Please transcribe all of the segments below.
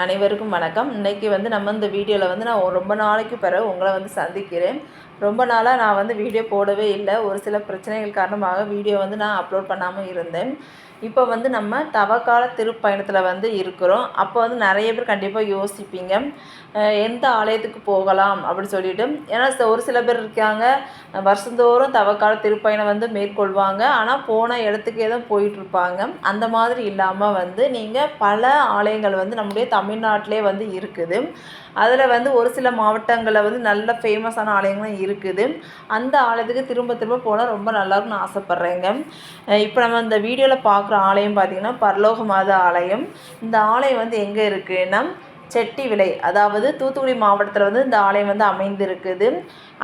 அனைவருக்கும் வணக்கம். இன்றைக்கி வந்து நம்ம இந்த வீடியோவில் வந்து நான் ரொம்ப நாளைக்கு பிறகு உங்களை வந்து சந்திக்கிறேன். ரொம்ப நாளாக நான் வந்து வீடியோ போடவே இல்லை. ஒரு சில பிரச்சனைகள் காரணமாக வீடியோ வந்து நான் அப்லோட் பண்ணாமல் இருந்தேன். இப்போ வந்து நம்ம தவக்கால திருப்பயணத்தில் வந்து இருக்கிறோம். அப்போ வந்து நிறைய பேர் கண்டிப்பாக யோசிப்பீங்க. எந்த ஆலயத்துக்கு போகலாம் அப்படின்னு சொல்லிட்டு. ஏன்னா ஒரு சில பேர் இருக்காங்க. வருஷந்தோறும் தவக்கால திருப்பயணம் வந்து மேற்கொள்வாங்க. ஆனால் போன இடத்துக்கே தான் போயிட்டுருப்பாங்க அந்த மாதிரி இல்லாமல் வந்து நீங்கள் பல ஆலயங்கள் வந்து நம்முடைய தமிழ்நாட்டிலே வந்து இருக்குது. அதில் வந்து ஒரு சில மாவட்டங்களில் வந்து நல்ல ஃபேமஸான ஆலயங்களும் இருக்குது இருக்குது. அந்த ஆலயத்துக்கு திரும்ப திரும்ப போனால் ரொம்ப நல்லாயிருக்கும்னு ஆசைப்பட்றேங்க. இப்போ நம்ம இந்த வீடியோவில் பார்க்குற ஆலயம் பார்த்திங்கன்னா பரலோக மாத ஆலயம். இந்த ஆலயம் வந்து எங்கே இருக்குன்னா செட்டி விலை அதாவது தூத்துக்குடி மாவட்டத்தில் வந்து இந்த ஆலயம் வந்து அமைந்திருக்குது.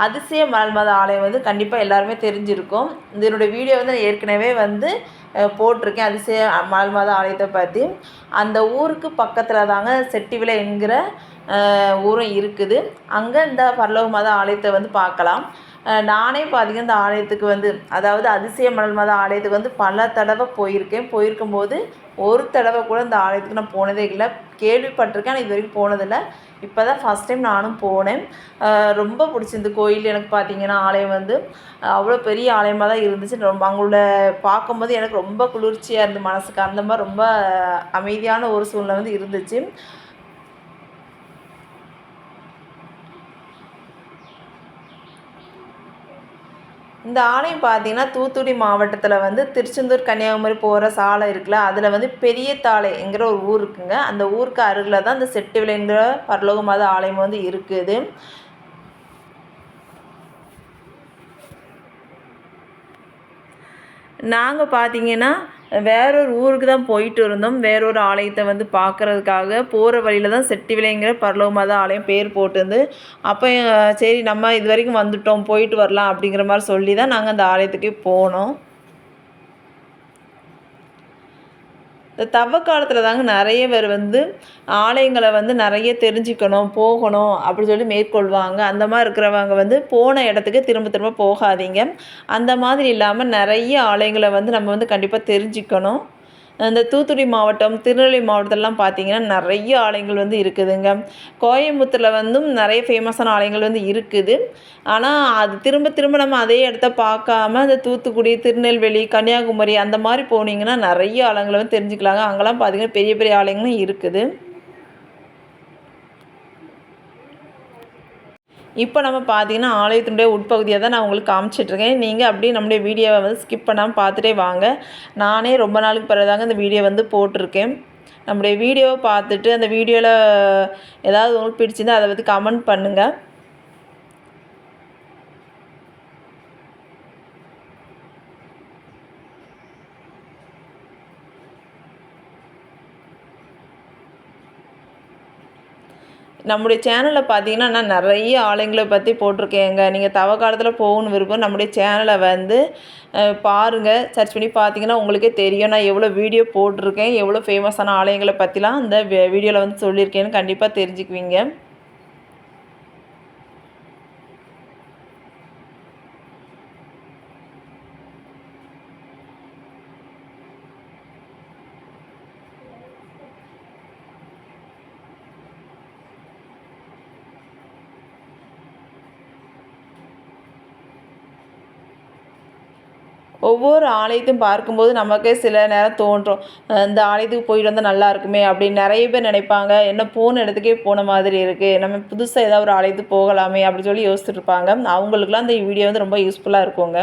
அதிசய மலர் மாத ஆலயம் வந்து கண்டிப்பாக எல்லாருமே தெரிஞ்சிருக்கும். இதனுடைய வீடியோ வந்து நான் ஏற்கனவே வந்து போட்டிருக்கேன் அதிசய மலர் மாத ஆலயத்தை பற்றி அந்த ஊருக்கு பக்கத்தில் தாங்க செட்டி விலை என்கிற ஊரும் இருக்குது. அங்கே இந்த பரலோக மத ஆலயத்தை வந்து பார்க்கலாம். நானே பார்த்தீங்கன்னா இந்த ஆலயத்துக்கு வந்து அதாவது அதிசய மணல் மத ஆலயத்துக்கு வந்து பல தடவை போயிருக்கேன். போயிருக்கும்போது ஒரு தடவை கூட இந்த ஆலயத்துக்கு நான் போனதே இல்லை. கேள்விப்பட்டிருக்கேன் ஆனால் இது வரைக்கும் போனதில்லை. இப்போ தான் ஃபஸ்ட் டைம் நானும் போனேன். ரொம்ப பிடிச்சிருந்து கோயில் எனக்கு பார்த்தீங்கன்னா ஆலயம் வந்து அவ்வளோ பெரிய ஆலயமாக தான் இருந்துச்சு. ரொம்ப அவங்களோட பார்க்கும்போது எனக்கு ரொம்ப குளிர்ச்சியாக இருந்து மனசுக்கு அந்த மாதிரி ரொம்ப அமைதியான ஒரு சூழ்நிலை வந்து இருந்துச்சு. இந்த ஆலயம் பார்த்தீங்கன்னா தூத்துக்குடி மாவட்டத்தில் வந்து திருச்செந்தூர் கன்னியாகுமரி போகிற சாலை இருக்குல்ல அதில் வந்து பெரிய தாளைங்கிற ஒரு ஊர் இருக்குங்க. அந்த ஊருக்கு அருகில் தான் இந்த செட்டு விளைங்கிற பரலோகமாத ஆலயம் வந்து இருக்குது. நாங்கள் பார்த்தீங்கன்னா வேறொரு ஊருக்கு தான் போயிட்டு இருந்தோம். வேறொரு ஆலயத்தை வந்து பார்க்குறதுக்காக போகிற வழியில் தான் செட்டி விலைங்கிற பரலோகமாத ஆலயம் பேர் போட்டிருந்து அப்போ சரி நம்ம இது வரைக்கும் வந்துட்டோம் போயிட்டு வரலாம் அப்படிங்கிற மாதிரி சொல்லி தான் நாங்கள் அந்த ஆலயத்துக்கே போனோம். இந்த தவ காலத்தில் தாங்க நிறைய பேர் வந்து ஆலயங்களை வந்து நிறைய தெரிஞ்சுக்கணும் போகணும் அப்படின்னு சொல்லி மேற்கொள்வாங்க. அந்த மாதிரி இருக்கிறவங்க வந்து போன இடத்துக்கு திரும்ப திரும்ப போகாதீங்க. அந்த மாதிரி இல்லாமல் நிறைய ஆலயங்களை வந்து நம்ம வந்து கண்டிப்பாக தெரிஞ்சுக்கணும். இந்த தூத்துக்குடி மாவட்டம் திருநெல்வேலி மாவட்டத்திலலாம் பார்த்தீங்கன்னா நிறைய ஆலயங்கள் வந்து இருக்குதுங்க. கோயம்புத்தூரில் வந்தும் நிறைய ஃபேமஸான ஆலயங்கள் வந்து இருக்குது. ஆனால் அது திரும்ப திரும்ப நம்ம அதே இடத்த பார்க்காம இந்த தூத்துக்குடி திருநெல்வேலி கன்னியாகுமரி அந்த மாதிரி போனீங்கன்னா நிறைய ஆலயங்களை வந்து தெரிஞ்சுக்கலாங்க. அங்கெல்லாம் பார்த்தீங்கன்னா பெரிய பெரிய ஆலயங்களும் இருக்குது. இப்போ நம்ம பார்த்தீங்கன்னா ஆலயத்தினுடைய உட்பகுதியை தான் நான் உங்களுக்கு காமிச்சிட்ருக்கேன். நீங்கள் அப்படியே நம்முடைய வீடியோவை வந்து ஸ்கிப் பண்ணாமல் பார்த்துட்டே வாங்க. நானே ரொம்ப நாளுக்கு பிறகு தாங்க இந்த வீடியோ வந்து போட்டிருக்கேன். நம்முடைய வீடியோவை பார்த்துட்டு அந்த வீடியோவில் ஏதாவது உங்களுக்கு பிடிச்சிருந்தா அதை பற்றி கமெண்ட் பண்ணுங்கள் நம்முடைய சேனலில் பார்த்தீங்கன்னா நான் நிறைய ஆலயங்களை பற்றி போட்டிருக்கேங்க. நீங்கள் தவ காலத்தில் போகணும் விருப்பம் நம்முடைய சேனலை வந்து பாருங்கள் சர்ச் பண்ணி பார்த்தீங்கன்னா உங்களுக்கே தெரியும். நான் எவ்வளோ வீடியோ போட்டிருக்கேன் எவ்வளோ ஃபேமஸான ஆலயங்களை பற்றிலாம் அந்த வீடியோவில் வந்து சொல்லியிருக்கேன்னு கண்டிப்பாக தெரிஞ்சுக்குவீங்க. ஒவ்வொரு ஆலயத்தையும் பார்க்கும்போது நமக்கே சில நேரம் தோன்றும் இந்த ஆலயத்துக்கு போயிட்டு வந்தால் நல்லா இருக்குமே அப்படின்னு நிறைய பேர் நினைப்பாங்க. என்ன போன இடத்துக்கே போன மாதிரி இருக்குது நம்ம புதுசாக ஏதாவது ஒரு ஆலயத்துக்கு போகலாமே அப்படின்னு சொல்லி யோசிச்சுட்டு இருப்பாங்க அவங்களுக்குலாம் இந்த வீடியோ வந்து ரொம்ப யூஸ்ஃபுல்லாக இருக்குங்க.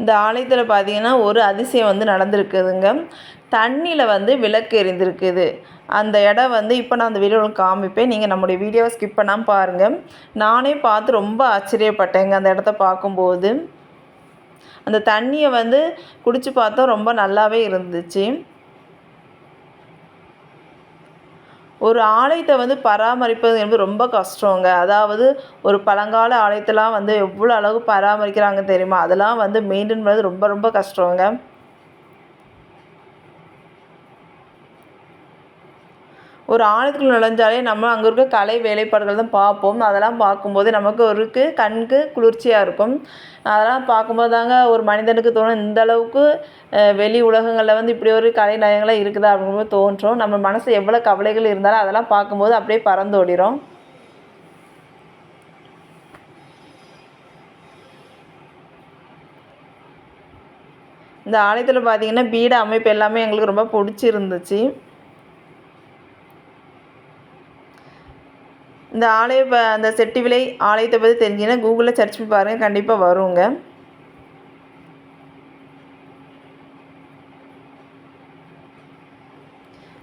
இந்த ஆலயத்தில் பார்த்தீங்கன்னா ஒரு அதிசயம் வந்து நடந்திருக்குதுங்க. தண்ணியில் வந்து விளக்கு எரிந்திருக்குது. அந்த இடம் வந்து இப்போ நான் அந்த வீடியோவில் காமிப்பேன். நீங்கள் நம்முடைய வீடியோவை ஸ்கிப் பண்ணாமல் பாருங்கள் நானே பார்த்து ரொம்ப ஆச்சரியப்பட்டேங்க அந்த இடத்த பார்க்கும்போது. அந்த தண்ணியை வந்து குடிச்சு பார்த்தா ரொம்ப நல்லாவே இருந்துச்சு. ஒரு ஆலயத்தை வந்து பராமரிப்பது என்பது ரொம்ப கஷ்டங்க. அதாவது ஒரு பழங்கால ஆலயத்தெலாம் வந்து எவ்வளோ அளவு பராமரிக்கிறாங்க தெரியுமா? அதெல்லாம் வந்து மெயின்டைன் பண்ணுறது ரொம்ப ரொம்ப கஷ்டங்க. ஒரு ஆலயத்துக்குள்ள நுழைஞ்சாலே நம்ம அங்கே இருக்க கலை வேலைப்பாடுகள் தான் பார்ப்போம். அதெல்லாம் பார்க்கும்போது நமக்கு ஒருக்கு கண்ணுக்கு குளிர்ச்சியாக இருக்கும். அதெல்லாம் பார்க்கும்போது தாங்க ஒரு மனிதனுக்கு தோணும் இந்த அளவுக்கு வெளி உலகங்களில் வந்து இப்படி ஒரு கலை நயங்களாக இருக்குதா அப்படிங்கும்போது தோன்றும். நம்ம மனசு எவ்வளோ கவலைகள் இருந்தாலும் அதெல்லாம் பார்க்கும்போது அப்படியே பறந்தோடிடும் இந்த ஆலயத்தில் பார்த்தீங்கன்னா பீட அமைப்பு எல்லாமே எங்களுக்கு ரொம்ப பிடிச்சிருந்துச்சு. இந்த ஆலய அந்த செட்டி விலை ஆலயத்தை பற்றி தெரிஞ்சிங்கன்னா கூகுளில் சர்ச் பண்ணி பாருங்கள் கண்டிப்பாக வருங்க.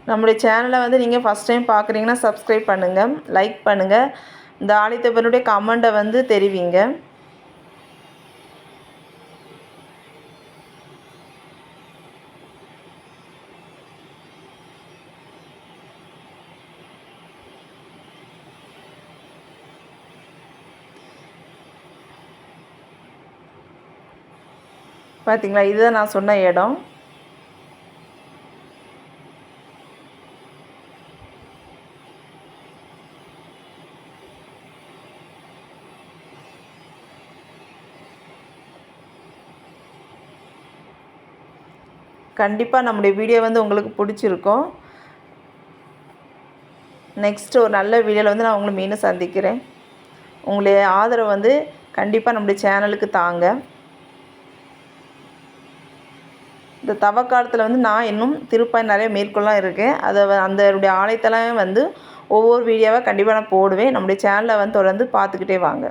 நம்முடைய சேனலை வந்து நீங்கள் ஃபஸ்ட் டைம் பார்க்குறீங்கன்னா சப்ஸ்கிரைப் பண்ணுங்கள் லைக் பண்ணுங்கள் இந்த ஆலயத்தை பற்றியுடைய கமெண்ட்டை வந்து தெரிவிங்க. பார்த்தீங்களா இதுதான் நான் சொன்ன இடம். கண்டிப்பாக நம்முடைய வீடியோ வந்து உங்களுக்கு பிடிச்சிருக்கும். நெக்ஸ்ட் ஒரு நல்ல வீடியோவில் வந்து நான் உங்களை மீண்டும் சந்திக்கிறேன். உங்களுடைய ஆதரவு வந்து கண்டிப்பாக நம்முடைய சேனலுக்கு தாங்க. இந்த தவக்காலத்தில் வந்து நான் இன்னும் திருப்பாய் நிறைய மேற்கொள்ளலாம் இருக்கேன். அதை அந்த ஆலயத்தெல்லாம் வந்து ஒவ்வொரு வீடியோவாக கண்டிப்பாக நான் போடுவேன். நம்முடைய சேனலை வந்து தொடர்ந்து பார்த்துக்கிட்டே வாங்க.